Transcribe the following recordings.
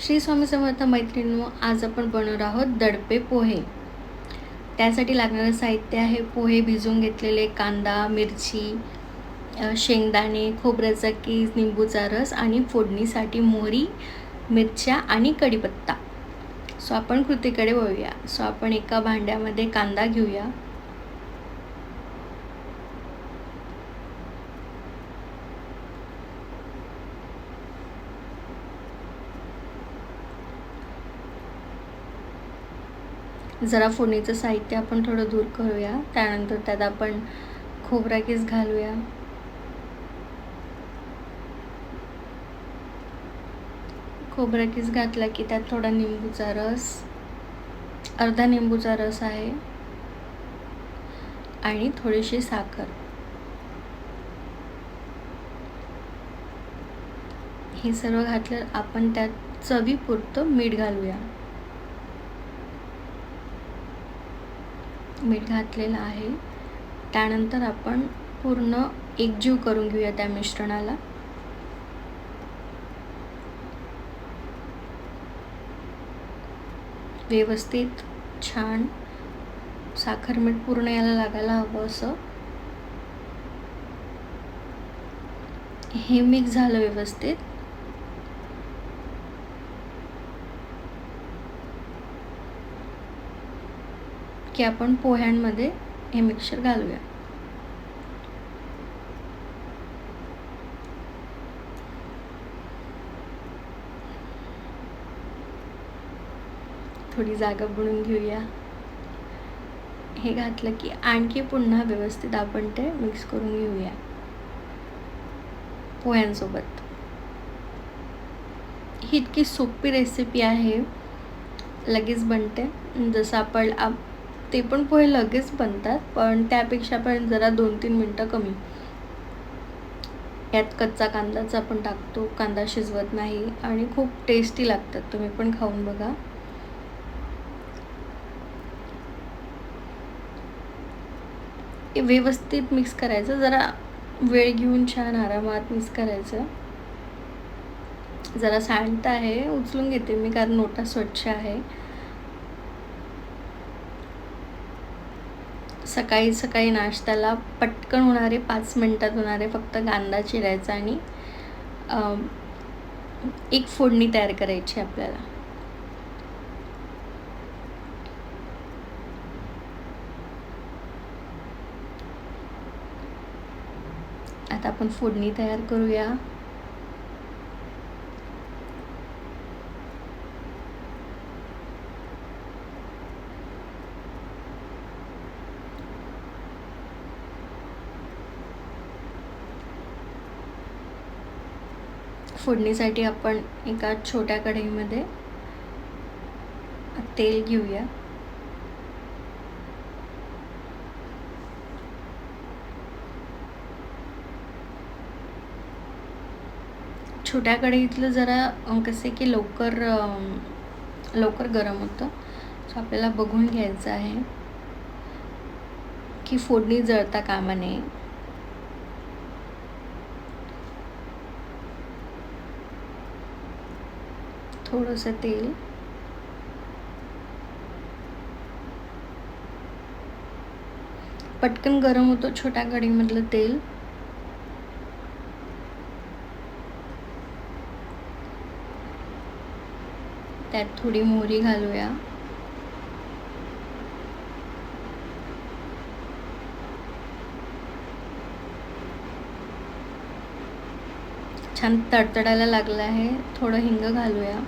श्री स्वामी समर्थ मैत्रिणींनो आज आपण बनवणार आहोत दडपे पोहे. त्यासाठी लागणारं साहित्य आहे पोहे भिजवून घेतलेले कांदा मिरची शेंगदाणे खोबऱ्याचा कीज निंबूचा रस आणि फोडणीसाठी मोहरी मिरच्या आणि कढीपत्ता. सो आपण कृतीकडे वळूया. सो आपण एका भांड्यामध्ये कांदा घेऊया. जरा फोडणीचं साहित्य आपण थोडं दूर करूया. त्यानंतर त्यात आपण खोबरा केस घालूया. खोबरा केस घातला की त्यात थोडा निंबूचा रस अर्धा निंबूचा रस आहे आणि थोडीशी साखर. हे सर्व घातलं आपण त्यात चवीपुरतं मीठ घालूया. मीठ घातलेलं आहे. त्यानंतर आपण पूर्ण एकजीव करून घेऊया त्या मिश्रणाला. व्यवस्थित छान. साखर मीठ पूर्ण याला लागायला हवं असं. हे मिक्स झालं व्यवस्थित. की आपण पोह्यांमध्ये हे मिक्सर घालूया. थोडी जागा बुडून घेऊया. हे घातलं की आणखी पुन्हा व्यवस्थित आपण ते मिक्स करून घेऊया. पोह्यांसोबत. ही इतकी सोपी रेसिपी आहे. लगेच बनते. जसं आपण आप ते पण पोहे लगेच बनतात पण त्यापेक्षा पण जरा दोन तीन मिनटं कमी. यात कच्चा कांदाच आपण टाकतो कांदा शिजवत नाही आणि खूप टेस्टी लागतात तुम्ही पण खाऊन बघा. व्यवस्थित मिक्स करायचं जरा वेळ घेऊन छान आरामात मिक्स करायचं. जरा सांडत आहे उचलून घेते मी कारण नोटा स्वच्छ आहे. सकाळी सकाळी नाश्त्याला पटकन होणारे पाच मिनटात होणारे फक्त कांदा चिरायचा आणि एक फोडणी तयार करायची आपल्याला. आता आपण फोडणी तयार करूया. फोडणीसाठी आपण एका छोट्या कढईमध्ये तेल घेऊया. छोट्या कढईतलं जरा कसे की लवकर लवकर गरम होतं. सो आपल्याला बघून घ्यायचं आहे की फोडणी जळता कामा नये. थोडंसं तेल. पटकन गरम होतो छोट्या कढईमधलं तेल. त्यात थोडी मोहरी घालूया. छान तडतडायला लागलं आहे. थोडं हिंग घालूया.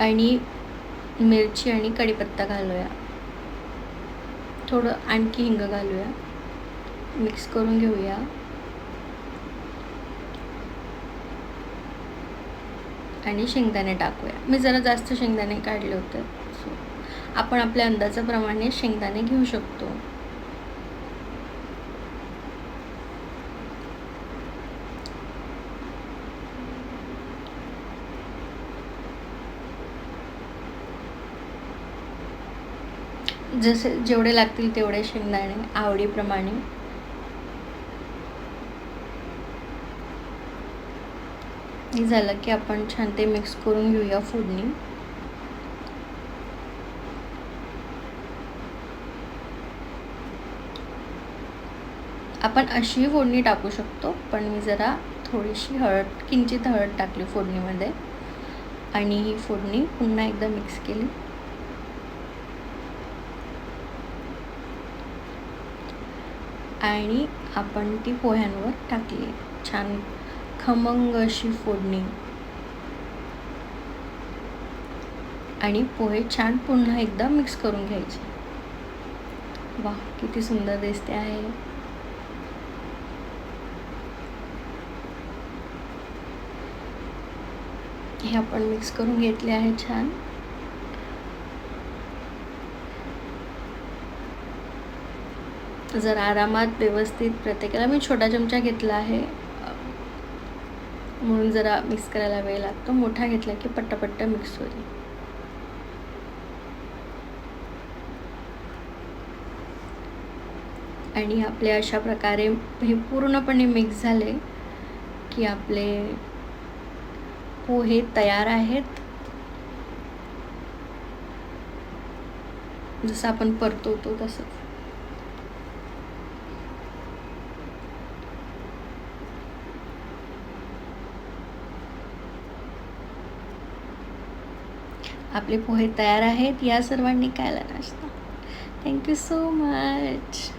आणि मिरची आणि कढीपत्ता घालूया. थोडं आणखी हिंग घालूया. मिक्स करून घेऊया. आणि शेंगदाणे टाकूया. मी जरा जास्त शेंगदाणे काढले होते. सो आपण आपल्या अंदाजाप्रमाणे शेंगदाणे घेऊ शकतो. जसे जेवढे लागतील तेवढे शेंगदाणे आवडीप्रमाणे. हे झालं की आपण छान ते मिक्स करून घेऊया फोडणी. आपण अशीही फोडणी टाकू शकतो पण मी जरा थोडीशी हळद किंचित हळद टाकली फोडणीमध्ये. आणि ही फोडणी पुन्हा एकदा मिक्स केली. आणि आपण ती पोह्यांवर टाकली. छान. खमंग अशी फोडणी. आणि पोहे छान पुन्हा एकदा मिक्स करून घ्यायचे. वा किती सुंदर दिसते आहे. हे आपण मिक्स करून घेतले आहे छान. जर आरामात व्यवस्थित प्रत्येकाला मी छोटा चमचा घेतला आहे. म्हणून जरा मिक्स करायला वेळ लागतो. मोठा घेतला की पट्टापट्ट मिक्स होईल. आणि आपले अशा प्रकारे हे पूर्णपणे मिक्स झाले की आपले पोहे तयार आहेत. जसं आपण परतवतो तसंच आपले पोहे तयार आहेत या सर्वांनी खायला नाश्ता. Thank you so much